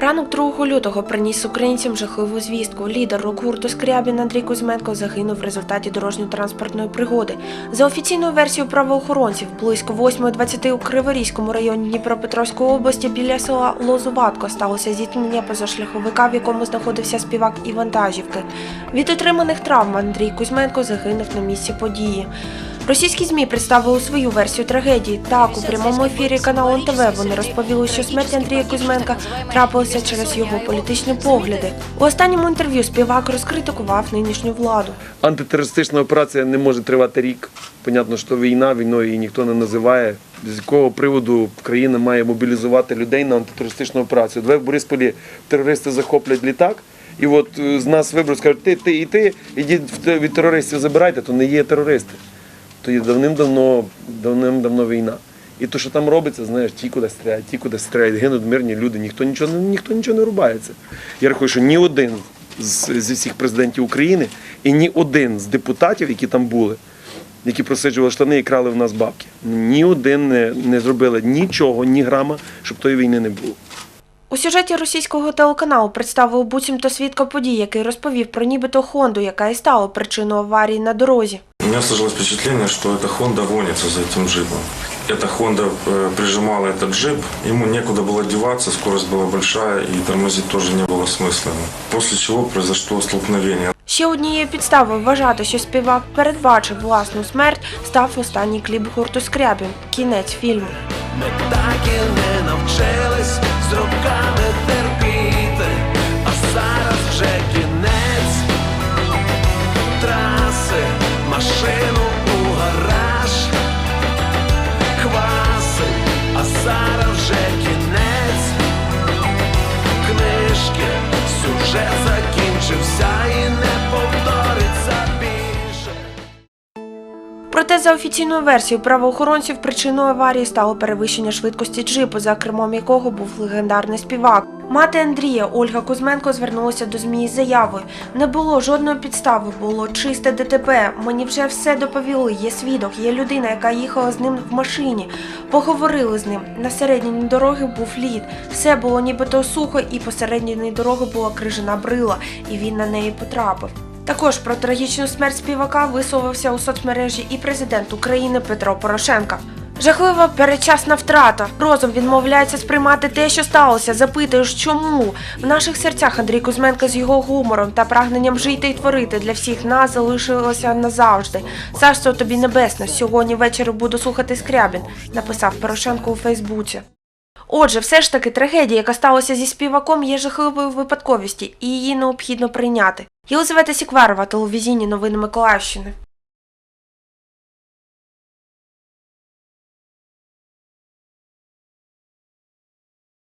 Ранок 2 лютого приніс українцям жахливу звістку. Лідер рок-гурту Скрябін Андрій Кузьменко загинув в результаті дорожньо-транспортної пригоди. За офіційною версією правоохоронців, близько 8.20 у Криворізькому районі Дніпропетровської області біля села Лозуватко сталося зіткнення позашляховика, в якому знаходився співак і вантажівки. Від отриманих травм Андрій Кузьменко загинув на місці події. Російські ЗМІ представили свою версію трагедії. Так, у прямому ефірі каналу НТВ вони розповіли, що смерть Андрія Кузьменка трапилася через його політичні погляди. У останньому інтерв'ю співак розкритикував нинішню владу. Антитерористична операція не може тривати рік. Понятно, що війна, війною її ніхто не називає. З якого приводу країна має мобілізувати людей на антитерористичну операцію? Давай в Борисполі терористи захоплять літак, і от е, з нас виберуть, скажуть, ти, ти і ти, ідіть від терористів забирайте, то не є терористи. То є давним-давно, давним-давно війна. І то, що там робиться, знаєш, ті, куди стріляють, ті, куди стріляють, гинуть мирні люди, ніхто нічого, ніхто нічого не рубається. Я рахую, що ні один з, зі всіх президентів України і ні один з депутатів, які там були, які просиджували штани і крали в нас бабки, ні один не, не зробили нічого, ні грама, щоб тої війни не було. У сюжеті російського телеканалу представив буцімто свідка подій, який розповів про нібито Хонду, яка і стала причиною аварії на дорозі. У меня сложилось впечатление, что эта Honda гонится за этим джипом. Эта Honda э, прижимала этот джип, ему некуда было деваться, скорость была большая и тормозить тоже не было смысла. После чего произошло столкновение. Ще однією підставою вважати, що співак передбачив власну смерть, став останній кліп гурту Скрябін. Кінець фільму. Ми так і не навчились з роками терпіти, Проте, за офіційною версією правоохоронців, причиною аварії стало перевищення швидкості джипу, за кермом якого був легендарний співак. Мати Андрія Ольга Кузьменко звернулася до ЗМІ з заявою. Не було жодної підстави, було чисте ДТП. Мені вже все доповіли. Є свідок, є людина, яка їхала з ним в машині. Поговорили з ним. На середині дороги був лід. Все було нібито сухо, і посередині дороги була крижана брила, і він на неї потрапив. Також про трагічну смерть співака висловився у соцмережі і президент України Петро Порошенка. Жахлива передчасна втрата. Розум відмовляється сприймати те, що сталося. Запитуєш, чому в наших серцях Андрій Кузьменко з його гумором та прагненням жити і творити для всіх нас залишилося назавжди. Царство тобі небесне. Сьогодні ввечері буду слухати Скрябін, написав Порошенко у Фейсбуці. Отже, все ж таки трагедія, яка сталася зі співаком, є жахливою випадковістю, і її необхідно прийняти. Єлизавета Сікварова, телевізійні новини Миколаївщини.